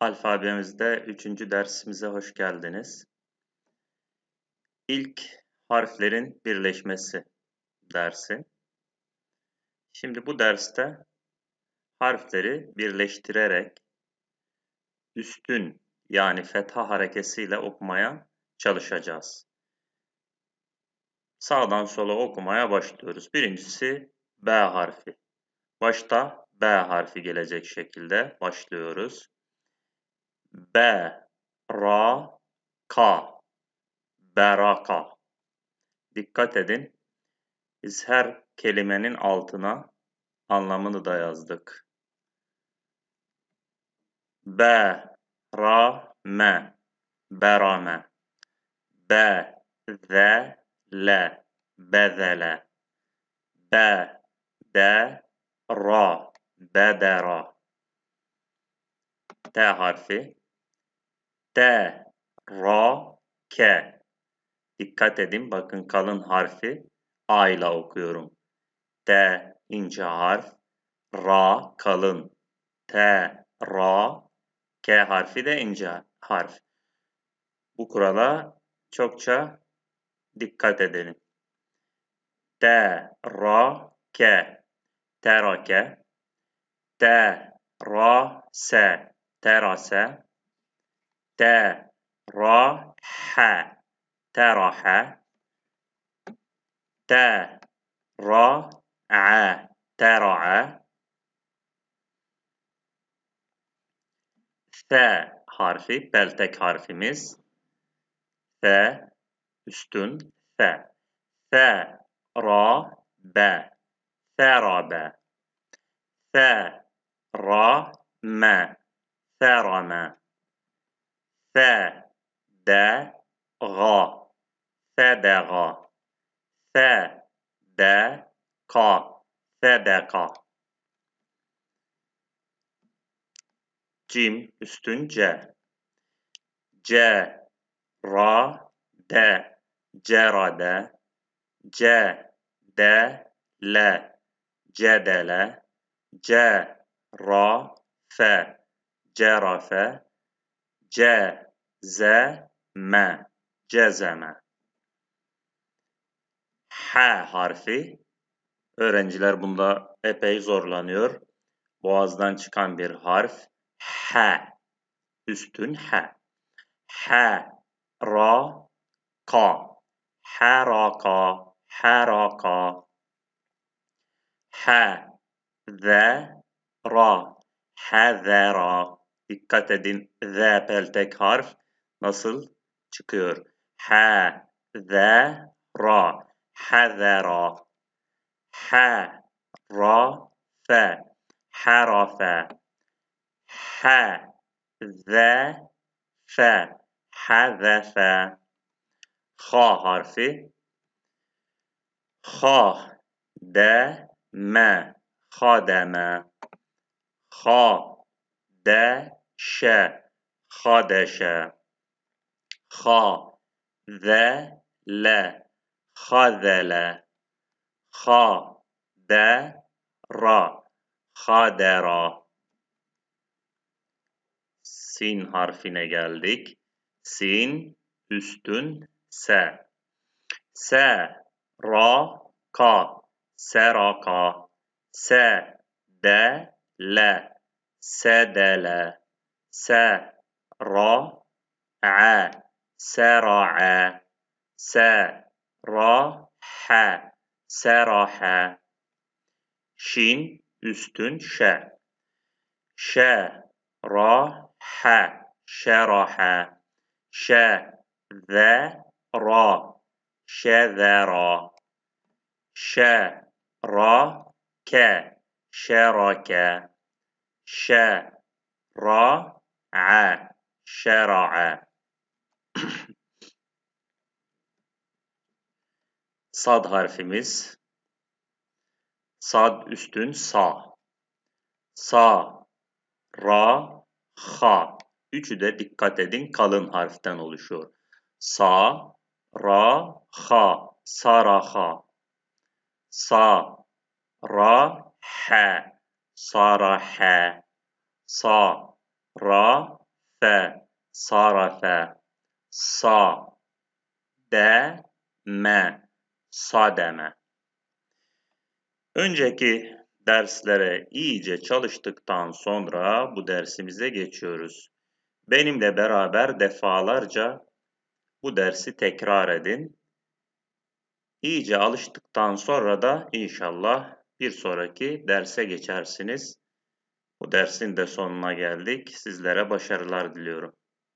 Alfabemizde üçüncü dersimize hoş geldiniz. İlk harflerin birleşmesi dersi. Şimdi bu derste harfleri birleştirerek üstün yani fetha harekesiyle okumaya çalışacağız. Sağdan sola okumaya başlıyoruz. Birincisi B harfi. Başta B harfi gelecek şekilde başlıyoruz. B, ra, ka, beraka. Dikkat edin. Biz her kelimenin altına anlamını da yazdık. B, ra, me, berame. B, ze, le, bezele. B, de, ra, bedera. T harfi T, Ra, K. Dikkat edin bakın kalın harfi A ile okuyorum. T ince harf, Ra kalın. T, Ra, K harfi de ince harf. Bu kurala çokça dikkat edelim. T, Ra, K. Terake. T, Ra, S. Terase. ترح ترح ترع ترع ث حرفي بلتك حرفي مس ث استن ث ث را ب ث را ب ث را ما ثرما se de ga sedeğa se de ka sedeka. Cim üstünce c. C. ra de cerade. C de le cedele. C ra fe cerafe. Cezeme. Cezeme. H harfi. Öğrenciler bunda epey zorlanıyor. Boğazdan çıkan bir harf. H. Üstün H. H. Ra. Ka. Haraka. Haraka. H. Ze. Ra. Hazera. Dikkat edin Z peltek harf nasıl çıkıyor? Ha, Z, ra, hazera, ha, ra, fe, harafe, ha, z, fe, hazefe, ha harfi, ha, de, me, hademe, ha, deşe hadeşe ha ve le. Hadele ha de sin harfine geldik. Sin üstün se. Se ra ka. Seraka se de le sedele se ra a sera'a se ra ha seraha şin üstün şe şe ra ha şeraha şe ze ra şezera şe ra ke şerake şe ra a şera'a Sad harfimiz. Sad üstün sa. Sa Ra Ha. Üçü de dikkat edin kalın harften oluşuyor. Sa Ra Ha. Saraha Sa Ra Ha Saraha Sa ra fe, sarafe, sa, de, me, sademe. Önceki derslere iyice çalıştıktan sonra bu dersimize geçiyoruz. Benimle beraber defalarca bu dersi tekrar edin. İyice alıştıktan sonra da inşallah bir sonraki derse geçersiniz. Bu dersin de sonuna geldik. Sizlere başarılar diliyorum.